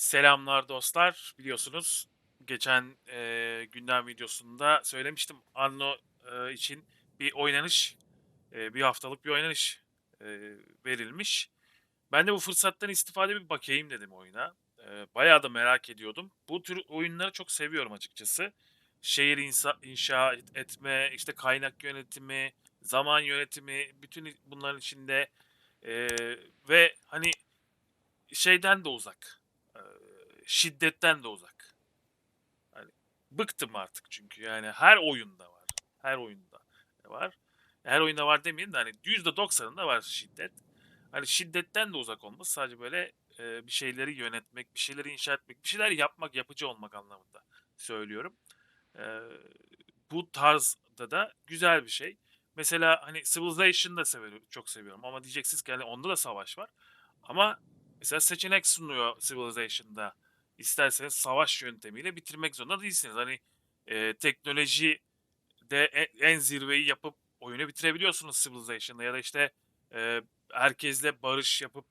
Selamlar dostlar. Biliyorsunuz geçen eee, gündem videosunda söylemiştim. Anno eee, için bir oynanış, eee, bir haftalık bir oynanış eee, verilmiş. Ben de bu fırsattan istifade bir bakayım dedim oyuna. Eee, bayağı da merak ediyordum. Bu tür oyunları çok seviyorum açıkçası. Şehir insa- inşa et- etme, işte kaynak yönetimi, zaman yönetimi, bütün bunların içinde eee, ve hani şeyden de uzak. Şiddetten de uzak. Hani bıktım artık çünkü yani her oyunda var. Her oyunda var. Her oyunda var demeyeyim de hani %90'ında var şiddet. Hani şiddetten de uzak olması sadece böyle e, bir şeyleri yönetmek, bir şeyleri inşa etmek, bir şeyler yapmak, yapıcı olmak anlamında söylüyorum. E, bu tarzda da güzel bir şey. Mesela hani Civilization'ı da seviyorum, çok seviyorum ama diyeceksiniz ki hani onda da savaş var. Ama mesela seçenek sunuyor Civilization'da. İsterseniz savaş yöntemiyle bitirmek zorunda değilsiniz. Hani e, teknoloji de e- en zirveyi yapıp oyunu bitirebiliyorsunuz Civilization'da ya da işte e, herkesle barış yapıp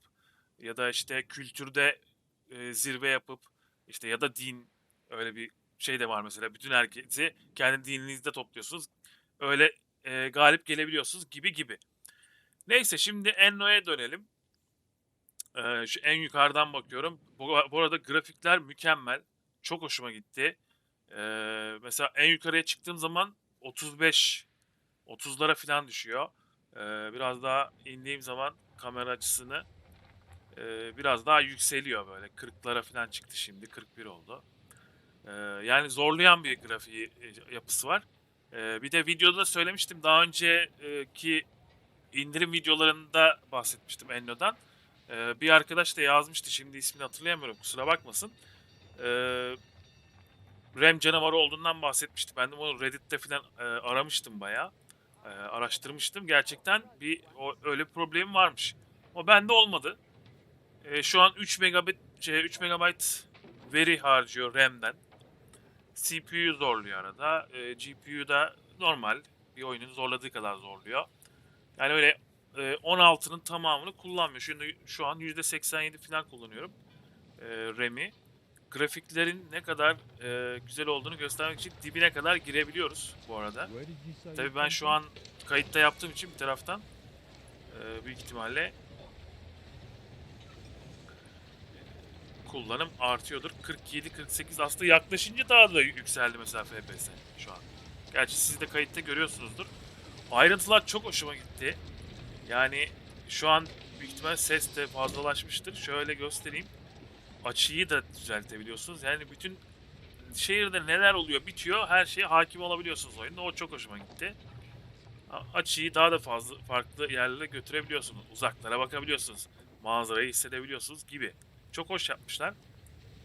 ya da işte kültürde e, zirve yapıp işte ya da din öyle bir şey de var mesela bütün herkesi kendi dininizde topluyorsunuz öyle e, galip gelebiliyorsunuz gibi gibi. Neyse şimdi Enno'ya dönelim. Ee, şu en yukarıdan bakıyorum. Bu, bu arada grafikler mükemmel. Çok hoşuma gitti. Ee, mesela en yukarıya çıktığım zaman 35 30'lara falan düşüyor. Ee, biraz daha indiğim zaman kamera açısını e, biraz daha yükseliyor böyle. 40'lara falan çıktı şimdi. 41 oldu. Ee, yani zorlayan bir grafiği e, yapısı var. Ee, bir de videoda da söylemiştim. Daha önceki indirim videolarında bahsetmiştim Enno'dan. Ee, bir arkadaş da yazmıştı. Şimdi ismini hatırlayamıyorum. Kusura bakmasın. Ee, RAM canavarı olduğundan bahsetmişti. Ben de onu Reddit'te falan e, aramıştım bayağı. E, araştırmıştım. Gerçekten bir o, öyle bir problemim varmış. O bende olmadı. E, şu an 3 megabit şey, 3 megabayt veri harcıyor RAM'den. CPU zorluyor arada. E, GPU da normal. Bir oyunun zorladığı kadar zorluyor. Yani öyle e, 16'nın tamamını kullanmıyor. Şimdi şu an %87 falan kullanıyorum e, RAM'i. Grafiklerin ne kadar e, güzel olduğunu göstermek için dibine kadar girebiliyoruz bu arada. Tabii ben şu an kayıtta yaptığım için bir taraftan e, büyük ihtimalle kullanım artıyordur. 47-48 aslında yaklaşınca daha da yükseldi mesela FPS şu an. Gerçi siz de kayıtta görüyorsunuzdur. Ayrıntılar çok hoşuma gitti. Yani şu an büyük ihtimal ses de fazlalaşmıştır. Şöyle göstereyim. Açıyı da düzeltebiliyorsunuz. Yani bütün şehirde neler oluyor bitiyor her şeye hakim olabiliyorsunuz oyunda. O çok hoşuma gitti. Açıyı daha da fazla farklı yerlere götürebiliyorsunuz. Uzaklara bakabiliyorsunuz. Manzarayı hissedebiliyorsunuz gibi. Çok hoş yapmışlar.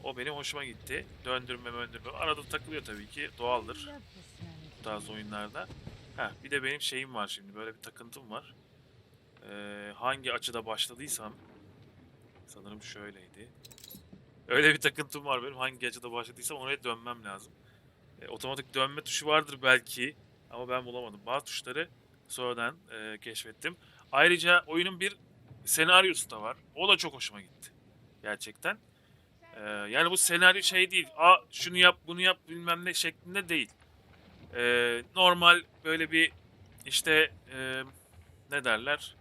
O benim hoşuma gitti. Döndürme döndürme. Arada takılıyor tabii ki. Doğaldır bu tarz oyunlarda. Heh, bir de benim şeyim var şimdi. Böyle bir takıntım var. Ee, hangi açıda başladıysam sanırım şöyleydi. Öyle bir takıntım var benim. Hangi açıda başladıysam oraya dönmem lazım. E, otomatik dönme tuşu vardır belki ama ben bulamadım. Bazı tuşları sonradan e, keşfettim. Ayrıca oyunun bir senaryosu da var. O da çok hoşuma gitti. Gerçekten. E, yani bu senaryo şey değil. Aa şunu yap bunu yap bilmem ne şeklinde değil. E, normal böyle bir işte e, ne derler?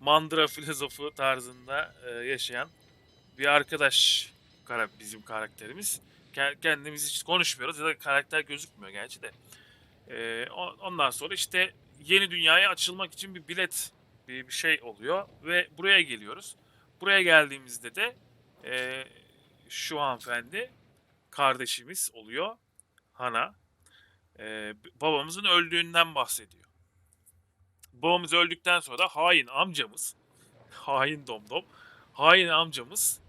Mandıra filozofu tarzında e, yaşayan bir arkadaş kara bizim karakterimiz. Ke- Kendimiz hiç konuşmuyoruz ya da karakter gözükmüyor gerçi de. E, ondan sonra işte yeni dünyaya açılmak için bir bilet bir, bir şey oluyor ve buraya geliyoruz. Buraya geldiğimizde de e, şu hanımefendi kardeşimiz oluyor. Hana. E, babamızın öldüğünden bahsediyor. Babamız öldükten sonra da hain amcamız, hain domdom, hain amcamız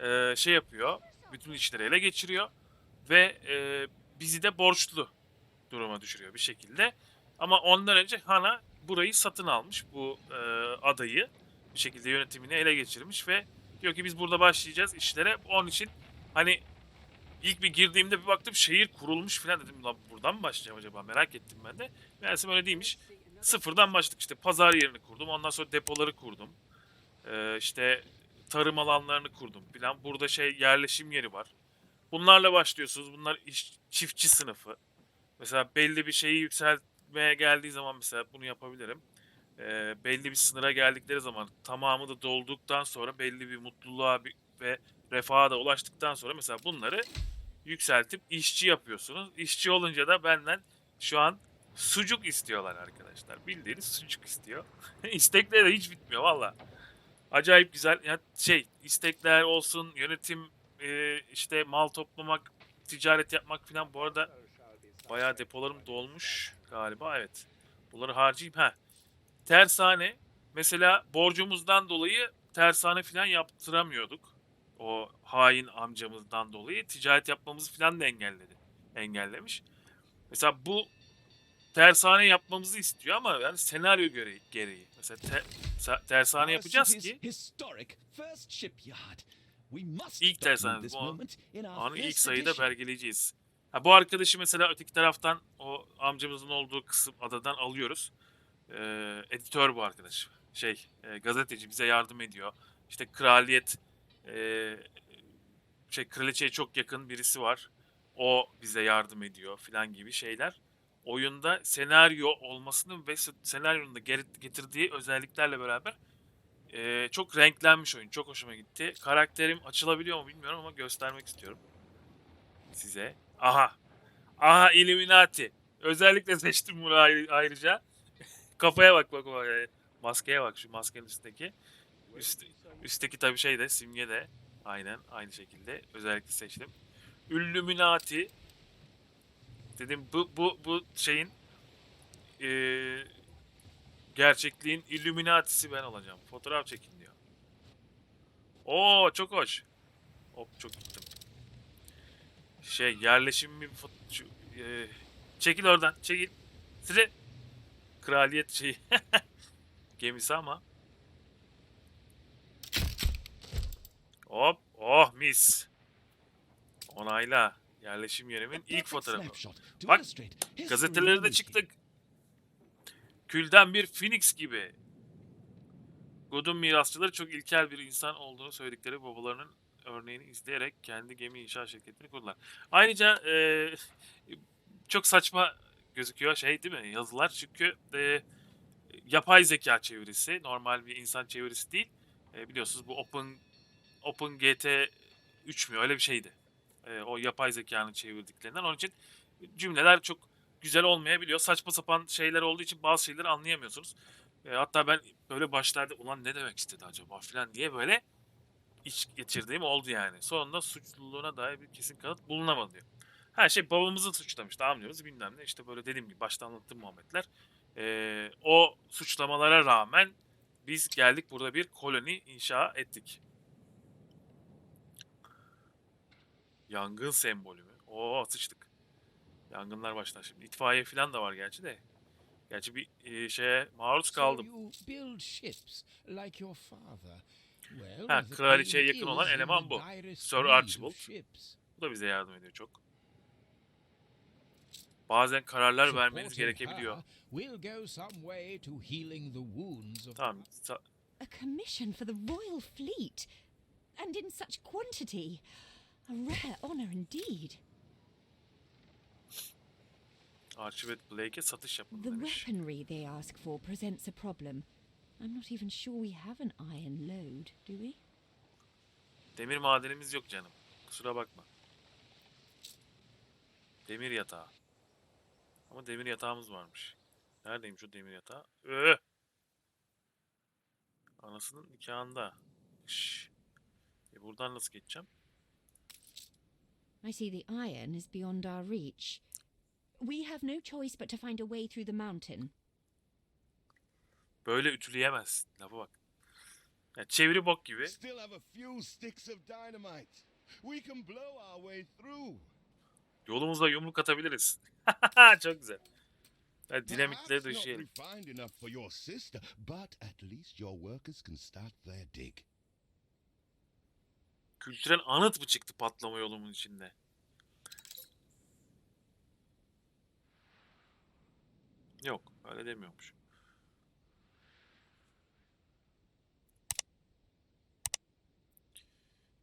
e, şey yapıyor, bütün işleri ele geçiriyor ve e, bizi de borçlu duruma düşürüyor bir şekilde. Ama ondan önce Hana burayı satın almış, bu e, adayı bir şekilde yönetimini ele geçirmiş ve diyor ki biz burada başlayacağız işlere. Onun için hani ilk bir girdiğimde bir baktım şehir kurulmuş falan dedim. Lan buradan mı başlayacağım acaba merak ettim ben de. Meğerse öyle değilmiş. Sıfırdan başladık işte pazar yerini kurdum. Ondan sonra depoları kurdum. Ee, işte tarım alanlarını kurdum filan. Burada şey yerleşim yeri var. Bunlarla başlıyorsunuz. Bunlar iş, çiftçi sınıfı. Mesela belli bir şeyi yükseltmeye geldiği zaman mesela bunu yapabilirim. Ee, belli bir sınıra geldikleri zaman tamamı da dolduktan sonra belli bir mutluluğa bir- ve refaha da ulaştıktan sonra mesela bunları yükseltip işçi yapıyorsunuz. İşçi olunca da benden şu an sucuk istiyorlar arkadaşlar. Bildiğiniz sucuk istiyor. İstekleri de hiç bitmiyor valla. Acayip güzel. Ya şey istekler olsun, yönetim e, işte mal toplamak, ticaret yapmak falan. Bu arada bayağı depolarım dolmuş galiba. Evet. Bunları harcayayım. Ha. Tersane. Mesela borcumuzdan dolayı tersane falan yaptıramıyorduk. O hain amcamızdan dolayı ticaret yapmamızı falan da engelledi. Engellemiş. Mesela bu tersane yapmamızı istiyor ama yani senaryo gereği. gereği. Mesela te- sa- tersane yapacağız ki İlk tersane, bu our Anı ilk sayıda belgeleyeceğiz. Ha, bu arkadaşı mesela öteki taraftan o amcamızın olduğu kısım adadan alıyoruz. Ee, editör bu arkadaş. Şey e, gazeteci bize yardım ediyor. İşte kraliyet e, şey kraliçeye çok yakın birisi var. O bize yardım ediyor filan gibi şeyler. Oyunda senaryo olmasının ve se- senaryonun da getirdiği özelliklerle beraber e, çok renklenmiş oyun. Çok hoşuma gitti. Karakterim açılabiliyor mu bilmiyorum ama göstermek istiyorum size. Aha. Aha Illuminati. Özellikle seçtim bunu ayrı- ayrıca. Kafaya bak bak bak. e, Maskeye bak şu maskenin üstteki. Üst, üstteki tabii şey de simge de aynen aynı şekilde özellikle seçtim. Illuminati dedim bu bu bu şeyin eee, gerçekliğin Illuminati'si ben olacağım. Fotoğraf çekin diyor. Oo çok hoş. Hop çok gittim. Şey yerleşim bir şu, eee, çekil oradan çekil. Size kraliyet şeyi gemisi ama. Hop oh mis. Onayla. Yerleşim yerimin ilk fotoğrafı. Bak, Gazetelere de çıktık. Külden bir Phoenix gibi. God'un mirasçıları çok ilkel bir insan olduğunu söyledikleri babalarının örneğini izleyerek kendi gemi inşa şirketini kurdular. Ayrıca eee, çok saçma gözüküyor şey değil mi yazılar çünkü eee, yapay zeka çevirisi normal bir insan çevirisi değil. E, biliyorsunuz bu Open Open GT 3 mü öyle bir şeydi. E, o yapay zekanın çevirdiklerinden. Onun için cümleler çok güzel olmayabiliyor. Saçma sapan şeyler olduğu için bazı şeyleri anlayamıyorsunuz. E, hatta ben böyle başlarda ulan ne demek istedi acaba falan diye böyle iç geçirdiğim oldu yani. Sonunda suçluluğuna dair bir kesin kanıt bulunamadı diyor. Her şey babamızı suçlamış da anlıyoruz bilmem ne. İşte böyle dediğim gibi başta anlattığım muhabbetler. E, o suçlamalara rağmen biz geldik burada bir koloni inşa ettik. Yangın sembolü mü? Oo sıçtık. Yangınlar başlar şimdi. İtfaiye falan da var gerçi de. Gerçi bir e, şeye maruz kaldım. Ha, kraliçeye yakın olan eleman bu. Sir Archibald. Bu da bize yardım ediyor çok. Bazen kararlar vermeniz gerekebiliyor. Tamam. A commission for the Royal Fleet, and in such quantity. A rare honour indeed. Archibald Blake'e satış yapın The demiş. weaponry they ask for presents a problem. I'm not even sure we have an iron load, do we? Demir madenimiz yok canım. Kusura bakma. Demir yatağı. Ama demir yatağımız varmış. Neredeymiş o demir yatağı? Öh! Anasının nikahında. Şş. E buradan nasıl geçeceğim? I see the iron is beyond our reach. We have no choice but to find a way through the mountain. Böyle ütüleyemez. Lafa bak. Ya çeviri bok gibi. Still have a few sticks of dynamite. We can blow our way through. Yolumuzda yumruk atabiliriz. Çok güzel. Ya dinamitleri Perhaps not döşeyelim. refined enough for your sister, but at least your workers can start their dig. Kültürel anıt mı çıktı patlama yolumun içinde? Yok, öyle demiyormuş.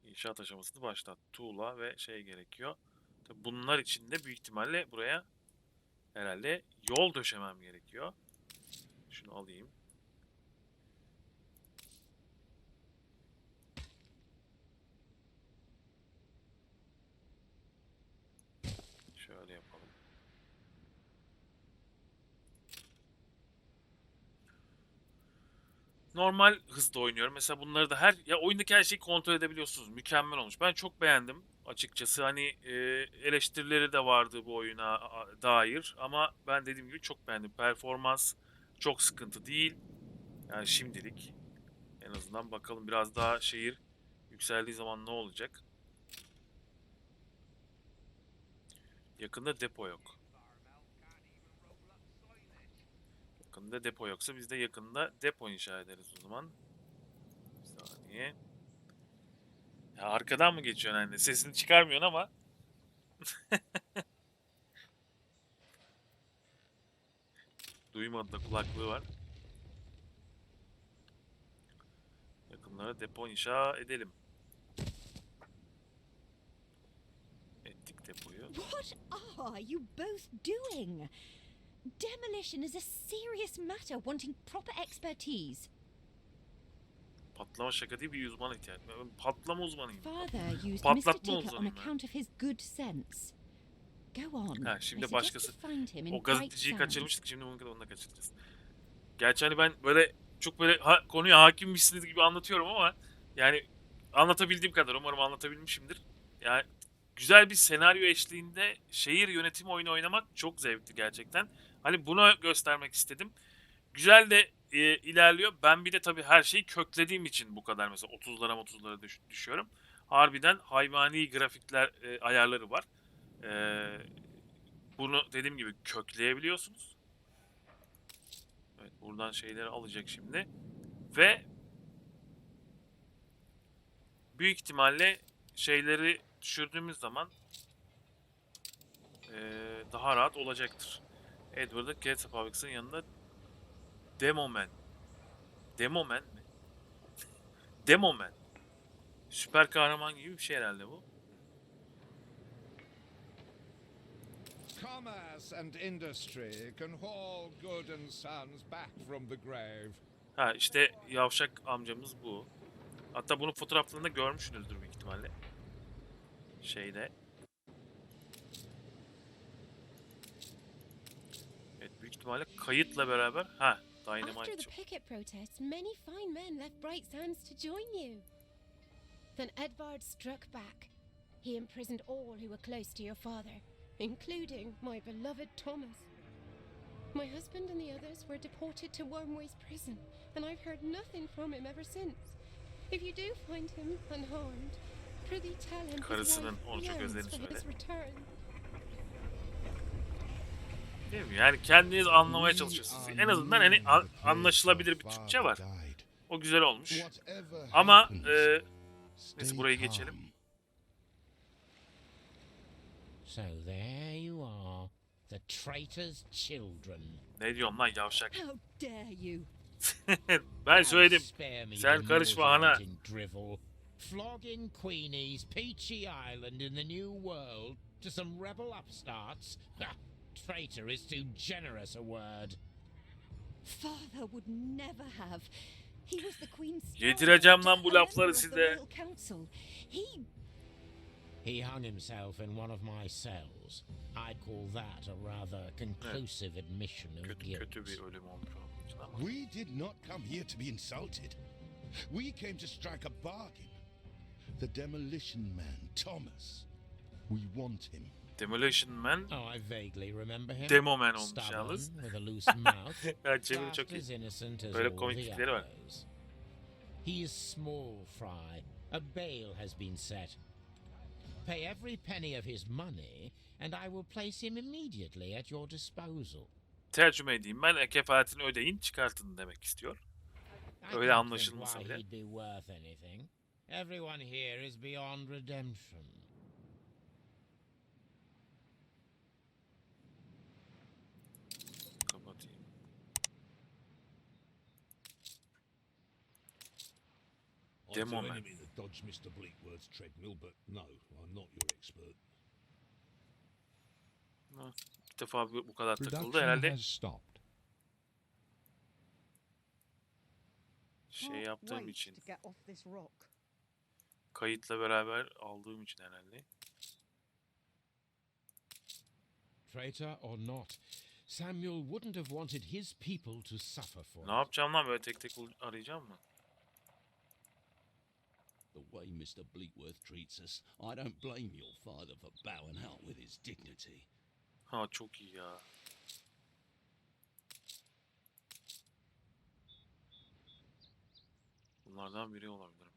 İnşaat aşamasını başlat. Tuğla ve şey gerekiyor. Bunlar için de büyük ihtimalle buraya herhalde yol döşemem gerekiyor. Şunu alayım. Şöyle yapalım. Normal hızda oynuyorum. Mesela bunları da her ya oyundaki her şeyi kontrol edebiliyorsunuz. Mükemmel olmuş. Ben çok beğendim açıkçası. Hani e, eleştirileri de vardı bu oyuna dair ama ben dediğim gibi çok beğendim. Performans çok sıkıntı değil. Yani şimdilik en azından bakalım biraz daha şehir yükseldiği zaman ne olacak? Yakında depo yok. Yakında depo yoksa biz de yakında depo inşa ederiz o zaman. Bir saniye. Ya arkadan mı geçiyorsun anne? Sesini çıkarmıyorsun ama. Duymadı da kulaklığı var. Yakınlara depo inşa edelim. Ettik depoyu. What are you both doing? Demolition is a serious matter wanting proper expertise. Patlama şaka değil bir uzman ihtiyaç. Ben patlama uzmanıyım. Father used Mr. Patlatma Ticker on uzmanıyım ben. account of his good sense. Go on. Ha, I şimdi suggest başkası- you find him in O gazeteciyi Sands. kaçırmıştık şimdi bunu da kaçıracağız. Gerçi hani ben böyle çok böyle ha, konuya hakimmişsiniz gibi anlatıyorum ama yani anlatabildiğim kadar umarım anlatabilmişimdir. Yani güzel bir senaryo eşliğinde şehir yönetimi oyunu oynamak çok zevkli gerçekten. Hani bunu göstermek istedim. Güzel de e, ilerliyor. Ben bir de tabii her şeyi köklediğim için bu kadar mesela 30'lara 30'lara düş- düşüyorum. Harbiden hayvani grafikler e, ayarları var. Eee bunu dediğim gibi kökleyebiliyorsunuz. Evet buradan şeyleri alacak şimdi. Ve büyük ihtimalle şeyleri düşürdüğümüz zaman eee, daha rahat olacaktır. Edward'da Cats Publics'ın yanında Demoman. Demoman mi? Demoman. Süper kahraman gibi bir şey herhalde bu. Commerce and industry can haul good and sons back from the grave. Ha işte yavşak amcamız bu. Hatta bunun fotoğraflarını görmüşsünüzdür büyük ihtimalle. Şeyde. Ihtimalle kayıtla beraber. Ha After the picket protests, many fine men left Bright Sands to join you. Then Edvard struck back. He imprisoned all who were close to your father, including my beloved Thomas. My husband and the others were deported to Wormway's prison, and I've heard nothing from him ever since. If you do find him unharmed, prithee tell him his wife yearns for his return. Değil mi? Yani kendiniz anlamaya çalışıyorsunuz. En azından hani anlaşılabilir bir Türkçe var. O güzel olmuş. Ama e, neyse burayı geçelim. So there you are, the traitor's children. Ne diyorsun lan yavşak? How dare you? ben söyledim. Sen karışma ana. Flogging Queenie's Peachy Island in the New World to some rebel upstarts? Ha, Traitor is too generous a word. Father would never have. He was the Queen's Yedireceğim star, lan bu lafları of the size. Royal Council. He He hung himself in one of my cells. I'd call that a rather conclusive admission of Kötü guilt. kötü bir ölüm olmuş onun için ama. We did not come here to be insulted. We came to strike a bargain. The demolition man, Thomas. We want him. Demolition Man Oh, I vaguely remember him. Demo Man olmuş yalnız. with a loose mouth, Ya çeviri çok iyi. as innocent as Böyle all komik the tipleri var. He is small fry. A bail has been set. Pay every penny of his money, and I will place him immediately at your disposal. Tercüme edeyim ben e, kefaletini ödeyin çıkartın demek istiyor. Öyle anlaşılmasa bile. Everyone here is beyond redemption. Demo man. dodge Mr. Bleakworth's treadmill, but no, I'm not your expert. İlk defa bu bu kadar takıldı Production herhalde has stopped. şey yaptığım için kayıtla beraber aldığım için herhalde. Traitor or not, Samuel wouldn't have wanted his people to suffer for Ne yapacağım lan böyle tek tek arayacağım mı? The way Mr. Bleakworth treats us, I don't blame your father for bowing out with his dignity. Ha çok iyi ya. Bunlardan biri olabilir mi?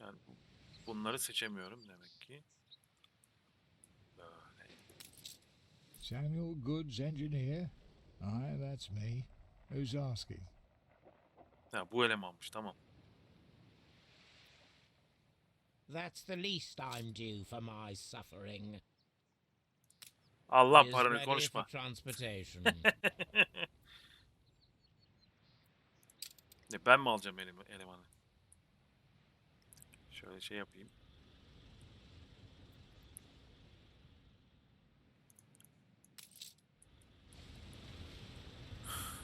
Yani bu- bunları seçemiyorum demek ki. Böyle. Samuel Goods, engineer? Aye, that's me. Who's asking? Ha bu elemanmış tamam. That's the least I'm due for my suffering. Allah is paranı ready konuşma. for transportation. Ne ben mi alacağım eleme- elemanı? Şöyle şey yapayım.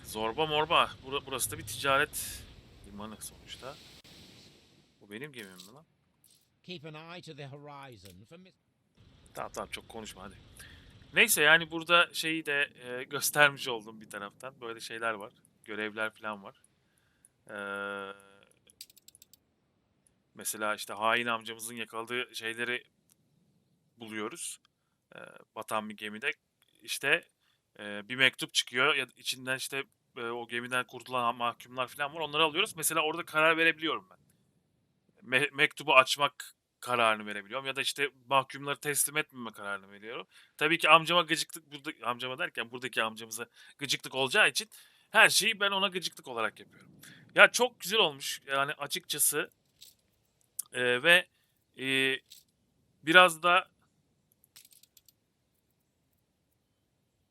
Zorba morba. Bura- burası da bir ticaret limanı sonuçta. Bu benim gemim mi lan? Keep an eye to the horizon for. Tamam tamam çok konuşma hadi. Neyse yani burada şeyi de e, göstermiş oldum bir taraftan. Böyle şeyler var. Görevler falan var. Ee, mesela işte hain amcamızın yakaladığı şeyleri buluyoruz. Ee, batan bir gemide. İşte e, bir mektup çıkıyor. Ya içinden işte e, o gemiden kurtulan mahkumlar falan var. Onları alıyoruz. Mesela orada karar verebiliyorum ben. Me- mektubu açmak kararını verebiliyorum ya da işte mahkumları teslim etmeme kararını veriyorum. Tabii ki amcama gıcıklık burada amcama derken buradaki amcamıza gıcıklık olacağı için her şeyi ben ona gıcıklık olarak yapıyorum. Ya çok güzel olmuş yani açıkçası Ee, ve e, biraz da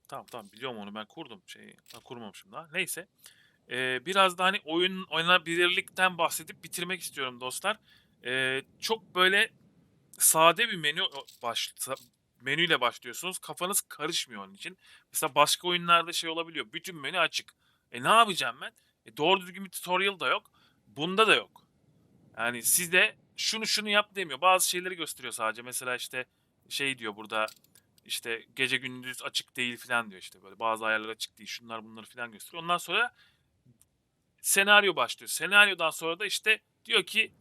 tamam tamam biliyorum onu ben kurdum şeyi ha, kurmamışım daha neyse Ee, biraz da hani oyun oynanabilirlikten bahsedip bitirmek istiyorum dostlar. Ee, çok böyle sade bir menü baş, menüyle başlıyorsunuz. Kafanız karışmıyor onun için. Mesela başka oyunlarda şey olabiliyor. Bütün menü açık. E ne yapacağım ben? E doğru düzgün bir tutorial da yok. Bunda da yok. Yani sizde şunu şunu yap demiyor. Bazı şeyleri gösteriyor sadece. Mesela işte şey diyor burada işte gece gündüz açık değil falan diyor işte böyle bazı ayarlar açık değil şunlar bunları falan gösteriyor. Ondan sonra senaryo başlıyor. Senaryodan sonra da işte diyor ki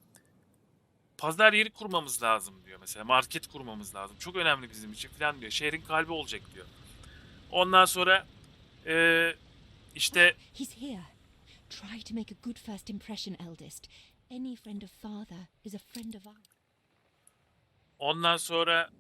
pazar yeri kurmamız lazım diyor mesela. Market kurmamız lazım. Çok önemli bizim için falan diyor. Şehrin kalbi olacak diyor. Ondan sonra eee, işte He's here. Try to make a good first impression, eldest. Any friend of father is a friend of ours. ondan sonra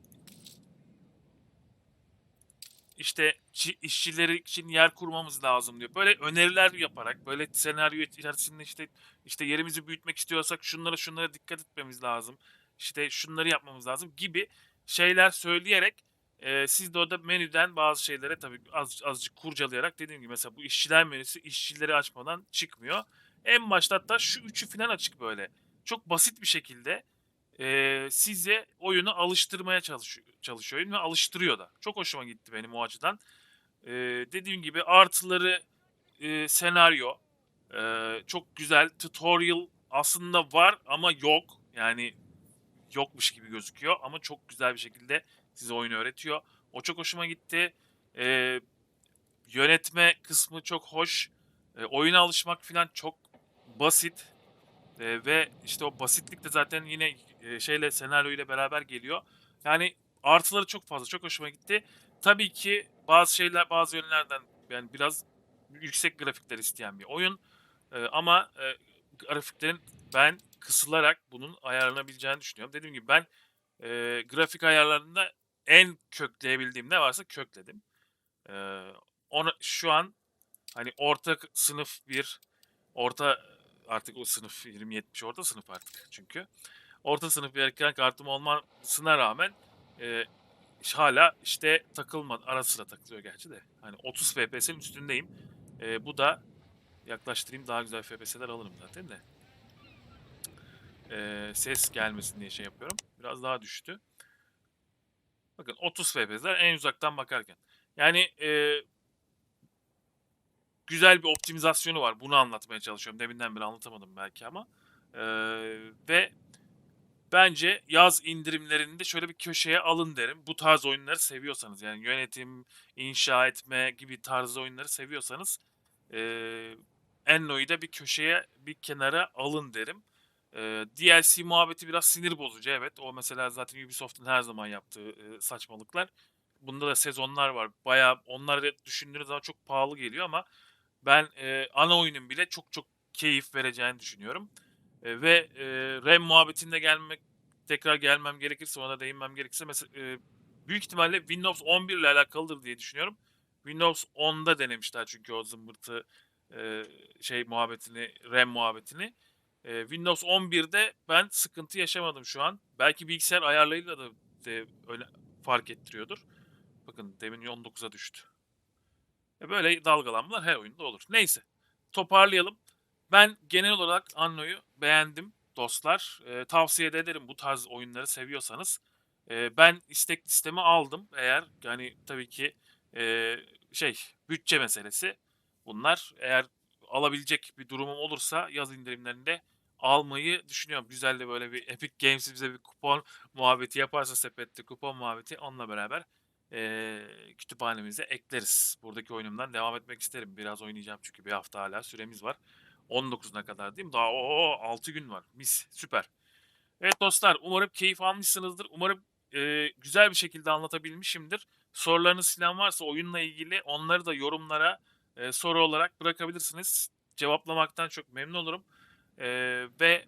işte çi- işçileri için yer kurmamız lazım diyor. Böyle öneriler yaparak böyle senaryo içerisinde işte işte yerimizi büyütmek istiyorsak şunlara şunlara dikkat etmemiz lazım. İşte şunları yapmamız lazım gibi şeyler söyleyerek e, siz de orada menüden bazı şeylere tabii az, azıcık kurcalayarak dediğim gibi mesela bu işçiler menüsü işçileri açmadan çıkmıyor. En başta hatta şu üçü falan açık böyle. Çok basit bir şekilde e, size oyunu alıştırmaya çalışıyor, çalışıyor ve alıştırıyor da. Çok hoşuma gitti benim o açıdan. E, dediğim gibi artıları e, senaryo e, çok güzel. Tutorial aslında var ama yok. Yani yokmuş gibi gözüküyor ama çok güzel bir şekilde size oyunu öğretiyor. O çok hoşuma gitti. E, yönetme kısmı çok hoş. E, oyuna alışmak falan çok basit. E, ve işte o basitlik de zaten yine e, şeyle senaryo ile beraber geliyor. Yani artıları çok fazla. Çok hoşuma gitti. Tabii ki bazı şeyler bazı yönlerden yani biraz yüksek grafikler isteyen bir oyun. E, ama e, grafiklerin ben kısılarak bunun ayarlanabileceğini düşünüyorum. Dediğim gibi ben e, grafik ayarlarında en kökleyebildiğim ne varsa kökledim. E, onu şu an hani orta sınıf bir orta artık o sınıf 20-70 orta sınıf artık çünkü. Orta sınıf bir ekran kartım olmasına rağmen e, hala işte takılma ara sıra takılıyor gerçi de. Hani 30 FPS'in üstündeyim. E, bu da yaklaştırayım daha güzel FPS'ler alırım zaten de. e, ses gelmesin diye şey yapıyorum. Biraz daha düştü. Bakın 30 FPS'ler en uzaktan bakarken. Yani e, güzel bir optimizasyonu var. Bunu anlatmaya çalışıyorum. Deminden beri anlatamadım belki ama. E, ve bence yaz indirimlerinde şöyle bir köşeye alın derim. Bu tarz oyunları seviyorsanız yani yönetim, inşa etme gibi tarz oyunları seviyorsanız e, Enno'yu da bir köşeye bir kenara alın derim. E, DLC muhabbeti biraz sinir bozucu evet. O mesela zaten Ubisoft'un her zaman yaptığı e, saçmalıklar. Bunda da sezonlar var. Bayağı onlar da düşündüğünüz zaman çok pahalı geliyor ama ben e, ana oyunun bile çok çok keyif vereceğini düşünüyorum. E, ve e, RAM muhabbetinde gelmek tekrar gelmem gerekirse ona değinmem gerekirse mesela e, büyük ihtimalle Windows 11 ile alakalıdır diye düşünüyorum. Windows 10'da denemişler çünkü o zımbırtı e, şey muhabbetini, RAM muhabbetini. E, Windows 11'de ben sıkıntı yaşamadım şu an. Belki bilgisayar ayarlarıyla da de öyle fark ettiriyordur. Bakın demin 19'a düştü. E böyle dalgalanmalar her oyunda olur. Neyse. Toparlayalım. Ben genel olarak Anno'yu beğendim dostlar. E, tavsiye de ederim bu tarz oyunları seviyorsanız. E, ben istek listeme aldım. Eğer yani tabii ki e, şey bütçe meselesi. Bunlar eğer alabilecek bir durumum olursa yaz indirimlerinde almayı düşünüyorum. Güzel de böyle bir Epic Games bize bir kupon muhabbeti yaparsa sepette kupon muhabbeti onunla beraber eee, kütüphanemize ekleriz. Buradaki oyunumdan devam etmek isterim. Biraz oynayacağım çünkü bir hafta hala süremiz var. 19'una kadar değil mi? Daha o 6 gün var. Mis. Süper. Evet dostlar umarım keyif almışsınızdır. Umarım eee, güzel bir şekilde anlatabilmişimdir. Sorularınız falan varsa oyunla ilgili onları da yorumlara eee, soru olarak bırakabilirsiniz. Cevaplamaktan çok memnun olurum. Eee, ve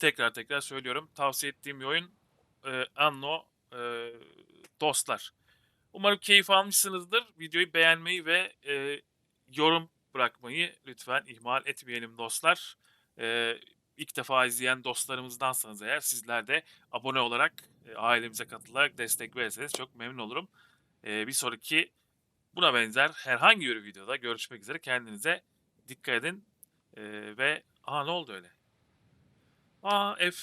tekrar tekrar söylüyorum. Tavsiye ettiğim bir oyun eee, Anno eee, dostlar. Umarım keyif almışsınızdır. Videoyu beğenmeyi ve eee, yorum bırakmayı lütfen ihmal etmeyelim dostlar. Eee ilk defa izleyen dostlarımızdansanız eğer sizler de abone olarak e, ailemize katılarak destek verirseniz çok memnun olurum. E, bir sonraki buna benzer herhangi bir videoda görüşmek üzere. Kendinize dikkat edin. E, ve aa ne oldu öyle? Aa F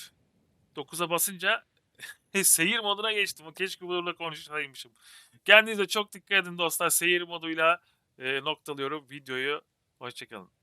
9'a basınca seyir moduna geçtim. Keşke burada konuşsaymışım. Kendinize çok dikkat edin dostlar. Seyir moduyla e, noktalıyorum videoyu. Hoşçakalın.